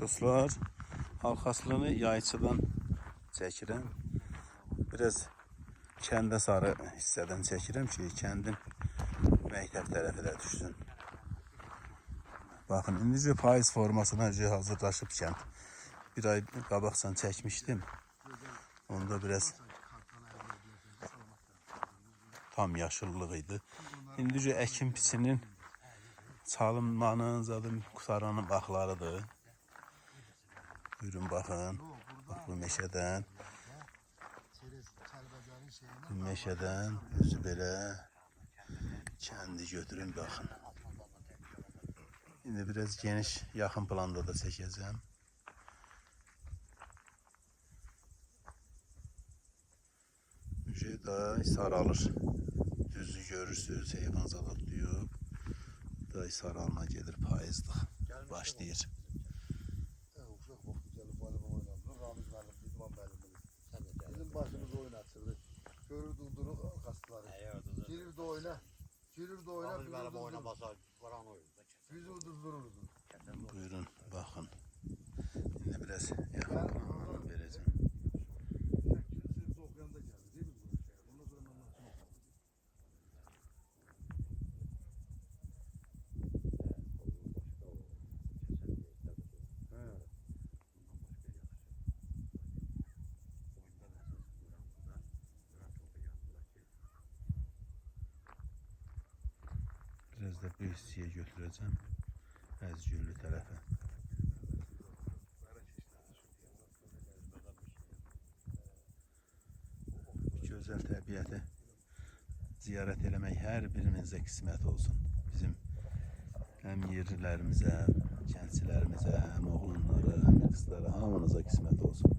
Dostlar, halkaslığını yayçıdan çəkirəm. Biraz kəndə sarı hissədən çəkirəm ki, kəndin məktəb tərəfi də düşsün. Baxın, indicə payız formasına hazırlaşıb kənd. Bir ay qabaqsan çəkmişdim. Onda biraz tam yaşıllıq idi. İndicə əkin piçinin çalınmanın, zadım qutaranın baxlarıdır. Buyurun baxın. Bax bu meşədən, bu meşədən özü belə kəndi götürün baxın. İndi biraz geniş, yaxın planda da çəkəcəm. Müjde da saralır. Düzü görürsünüz, heyvanzad otlayıb. Da saralma gelir payızlıq. Başlayır. Girirdi oyna. Ramiz bizi benim uduzdururdu. oynamasa vuran oyunda keser. Bizi. Buyurun bakın. Şimdi biraz Biraz da bu hissəyə götüreceğim. Əzgüllü tərəfə. Bu gözəl təbiəti ziyarət eləmək hər birimizə qismət olsun. Bizim həm yerlilərimizə, kəndçilərimizə, həm oğlanlara, həm qızlara hamınıza qismət olsun.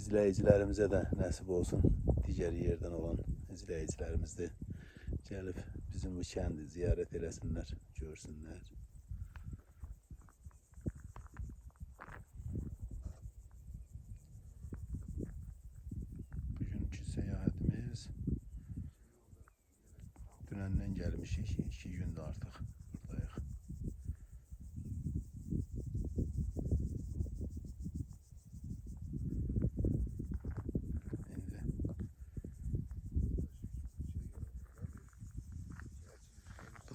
İzləyicilərimizə də nəsib olsun. Digər yerdən olan izləyicilərimiz də gəlib bizim bu kəndi ziyarət eləsinlər, görsünlər. Bugünkü səyahətimiz dünəndən gəlmişik. 2 gündür artıq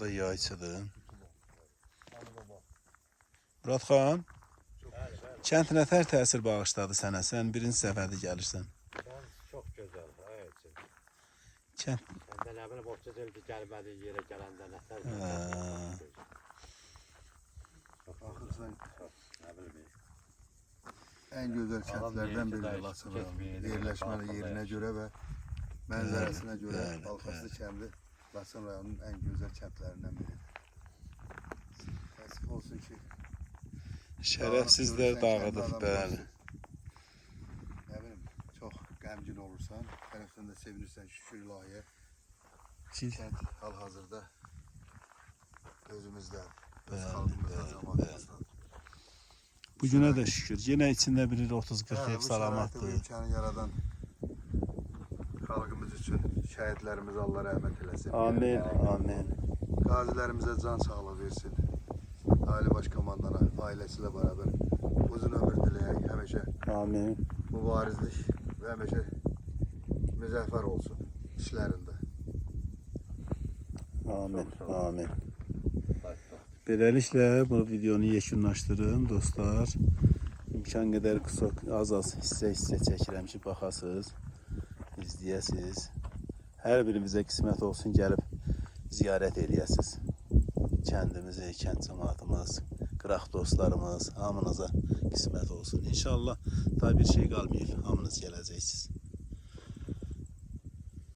da yayçıdır. Murat xan, kənd nətər təsir bağışladı sənə? Sən birinci səfərdə gəlirsən. Çok güzel. Evet. Kənd Ben de ne bileyim 30 yıl gelmediği yere gelende ne ter. Ha. Baxırsan en güzel Adam kentlerden yerinde biri de Lasıva. kesmeyi de Yerleşmeli farkında yerine yaşıyor. göre Lasın rayonunun en güzel kentlerinden biri. Təəssüf olsun ki şərəfsizlər dağıdıb, bəli. Ne bileyim çok qəmgin olursan, tərəfdən də sevinirsən şükür ilahiyə. Kənd hal-hazırda özümüzdən, öz Bəli, xalqımızdan, bəli, cəmaatımızdan. bu günə də şükür. Yenə içində bir 30-40 Hə, ev bu şəraiti, bu salamatdır. imkanı yaradan xalqımız üçün şəhidlərimiz Allah rəhmət eləsin. Amin, amin. Qazilərimizə can sağlığı versin. Ali Baş Komandana ailəsi ilə bərabər uzun ömür diləyək. Həmişə Amin. mübarizlik və həmişə müzəffər olsun işlərində. Amin. Amin. Beləliklə bu videonu yekunlaşdırın dostlar. İmkan qədər qısa az-az hissə-hissə çəkirəm ki, baxasınız, izləyəsiniz. Hər birimizə qismət olsun gəlib ziyarət eləyəsiniz. Kəndimizi, kənd cəmaatımız, qıraq dostlarımız hamınıza qismət olsun. İnşallah daha bir şey qalmayır. Hamınız gələcəksiniz.